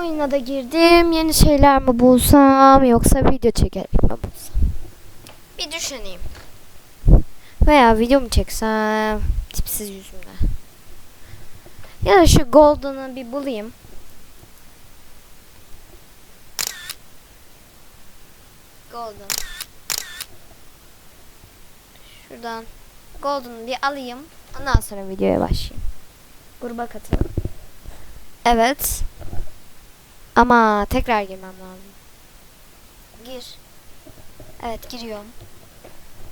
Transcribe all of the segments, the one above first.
Oyuna da girdim. Yeni şeyler mi bulsam yoksa video çekerek mi bulsam? Bir düşüneyim. Veya video mu çeksem tipsiz yüzümle. Ya da şu golden'ı bir bulayım. Golden. Şuradan golden'ı bir alayım. Ondan sonra videoya başlayayım. Gruba katılın. Evet. Ama tekrar girmem lazım. Gir. Evet giriyorum.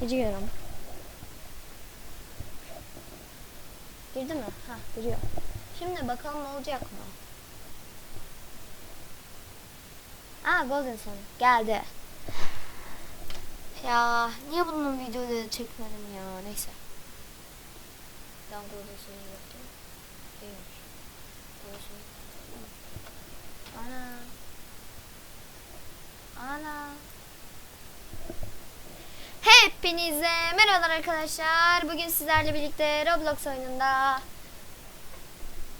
Giriyorum. Girdi mi? Ha giriyor. Şimdi bakalım olacak mı? Aa Golden Sun geldi. Ya niye bunun videoda çekmedim ya neyse. Daha Golden Sun'u mi? Değilmiş. Golden Sun. Ana. Ana. Hepinize merhabalar arkadaşlar. Bugün sizlerle birlikte Roblox oyununda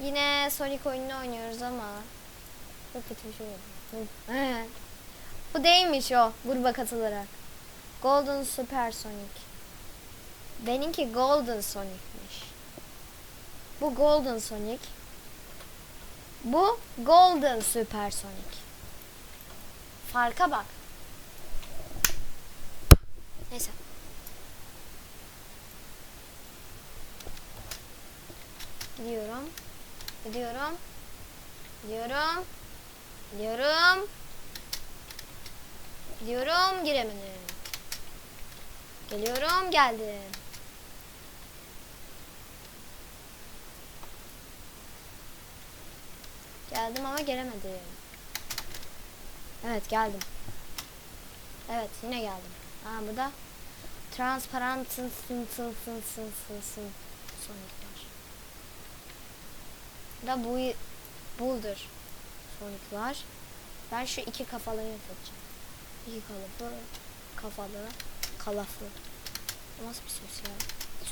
yine Sonic oyununu oynuyoruz ama çok kötü bir şey. Bu değilmiş o gruba katılarak. Golden Super Sonic. Benimki Golden Sonic'miş. Bu Golden Sonic. Bu Golden Super Sonic. Farka bak. Neyse. Gidiyorum. Gidiyorum. Gidiyorum. Gidiyorum. Gidiyorum. Giremedim. Geliyorum. Geldim. Geldim ama gelemedim. Evet geldim. Evet yine geldim. Aa burada transparan sın sın sın sın sın sın sın Sonic var. Da bu Boulder Sonic var. Ben şu iki kafalıyı yapacağım. İki kalıplı kafalı kalaflı. Bu nasıl bir söz ya?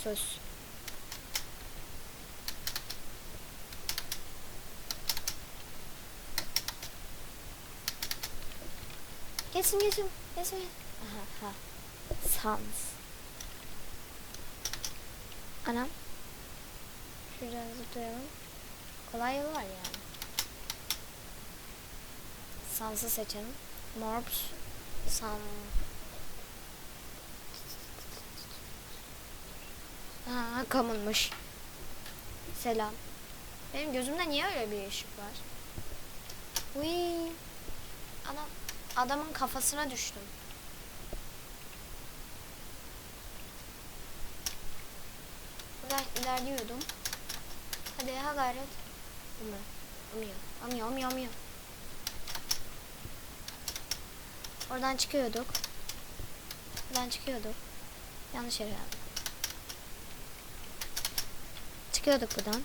Söz. Geçsin geçsin. Geçsin. Aha, ha. Sans. Anam. Şuradan zıplayalım. Kolay yolu var yani. Sans'ı seçelim. Morps. San. Ha, kamunmuş. Selam. Benim gözümde niye öyle bir ışık var? Uy. Anam. Adamın kafasına düştüm. Buradan ilerliyordum. Hadi ha gayret. Olmuyor. Olmuyor. Olmuyor. Olmuyor. Olmuyor. Oradan çıkıyorduk. Buradan çıkıyorduk. Yanlış yere geldim. Çıkıyorduk buradan.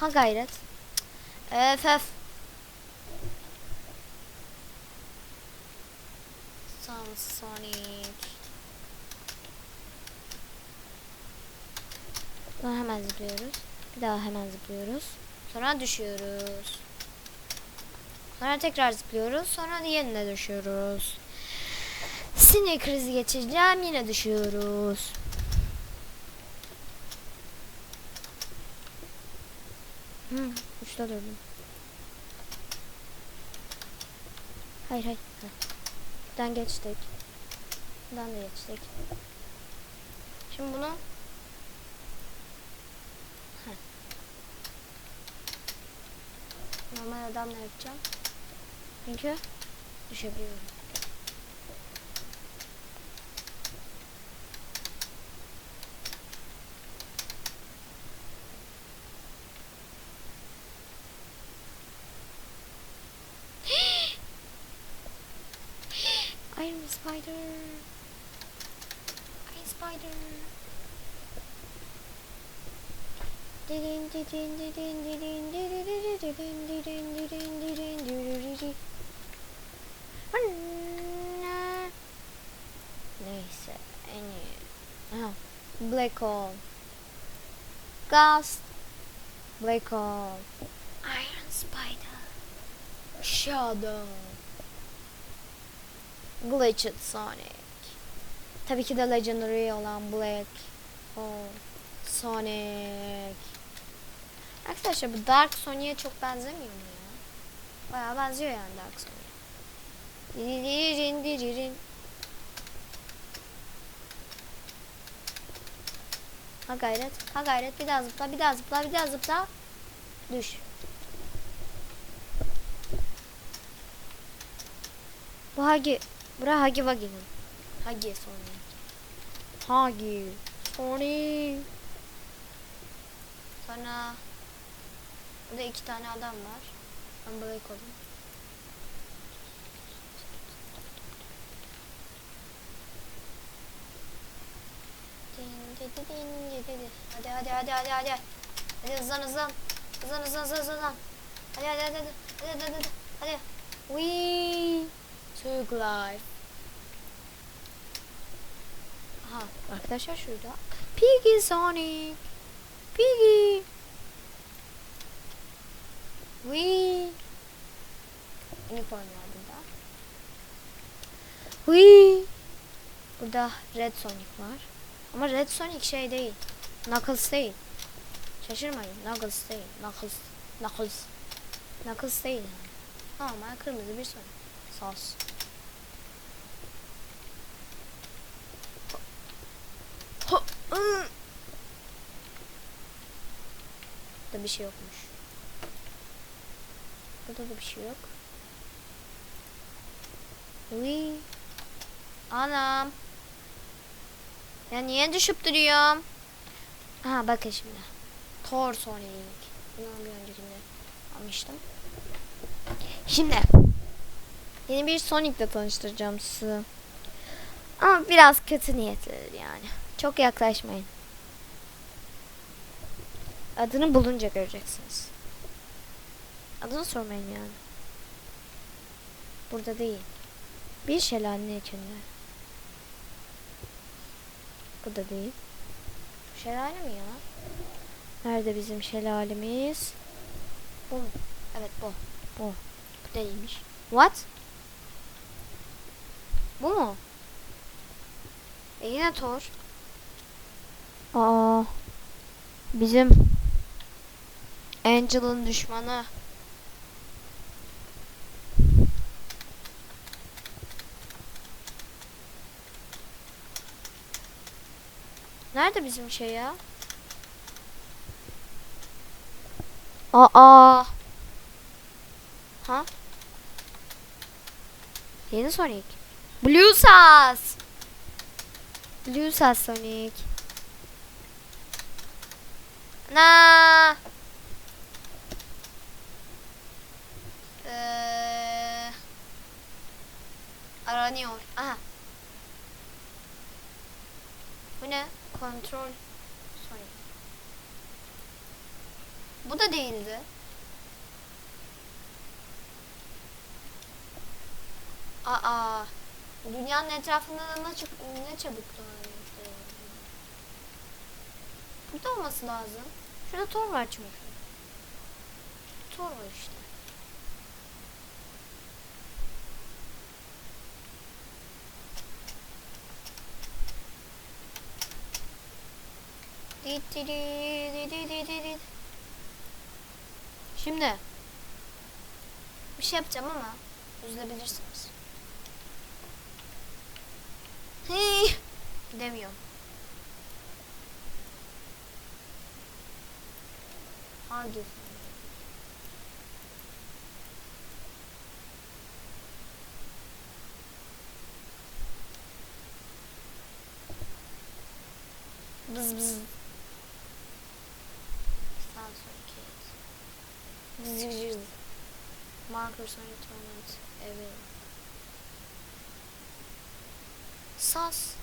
Ha gayret. Son Sonic. Sonra hemen zıplıyoruz. Bir daha hemen zıplıyoruz. Sonra düşüyoruz. Sonra tekrar zıplıyoruz. Sonra yeniden düşüyoruz. Sinir krizi geçireceğim. Yine düşüyoruz. Hı, uçta durdum. Hayır hayır. Ha. Buradan geçtik. Buradan da geçtik. Şimdi bunu Heh. normal adamla yapacağım. Çünkü düşebiliyorum. Didin didin. Anna. Neyse en iyi. Black Hole. Ghost. Black Hole. Iron Spider. Shadow. Glitched Sonic. Tabii ki de Legendary olan Black Hole. Sonic. Arkadaşlar bu Dark Sonic'e çok benzemiyor mu ya? Bayağı benziyor yani Dark Sonic'e. Diririn diririn. Ha gayret, ha gayret. Bir daha zıpla, bir daha zıpla, bir daha zıpla. Düş. Bu Hagi, bura Hagi Vagi'nin. Hagi Sonic. Hagi. Sonic. Sonra burada iki tane adam var. Ben Black oldum. Hadi hadi hadi hadi hadi. Hadi hızlan hızlan. Hızlan hızlan hızlan hızlan. Hadi hadi hadi hadi. Hadi hadi hadi. Hadi. We took life. Aha arkadaşlar şurada. Piggy Sonic. Piggy. We. Unicorn var burada. We. Burada Red Sonic var. Ama Red Sonic şey değil. Knuckles değil. Şaşırmayın. Knuckles değil. Knuckles. Knuckles. Knuckles değil. Normal kırmızı bir Sonic. Sos. Burada bir şey yokmuş. Burada da bir şey yok. Uy. Anam. Ya niye düşüp duruyorum? Aha bakın şimdi. Thor Sonic. Bunu bir öncekinde almıştım. Şimdi. Yeni bir Sonic'le tanıştıracağım sizi. Ama biraz kötü niyetlidir yani. Çok yaklaşmayın. Adını bulunca göreceksiniz. Adını sormayın yani. Burada değil. Bir şelalenin içinde. Bu da değil. Şelale mi ya? Nerede bizim şelalemiz? Bu mu? Evet bu. Bu. Bu değilmiş. What? Bu mu? E yine Thor. Aa. Bizim Angel'ın düşmanı. Nerede bizim şey ya? Aa. Ha? Yeni Sonic. Blue Sas. Blue Sas Sonic. Na. Ee, aranıyor. Aha. Bu ne? Kontrol. Bu da değildi. Aa. Dünyanın etrafında ne, çok, ne çabuk dönüyor. Burada olması lazım. Şurada Thor var çünkü. Thor var işte. Şimdi bir şey yapacağım ama üzülebilirsiniz. Hey, demiyorum. Hangi? Bız bız. Sol kes. Bız bız bız. Marker Sonic Torment. Evet. Sas.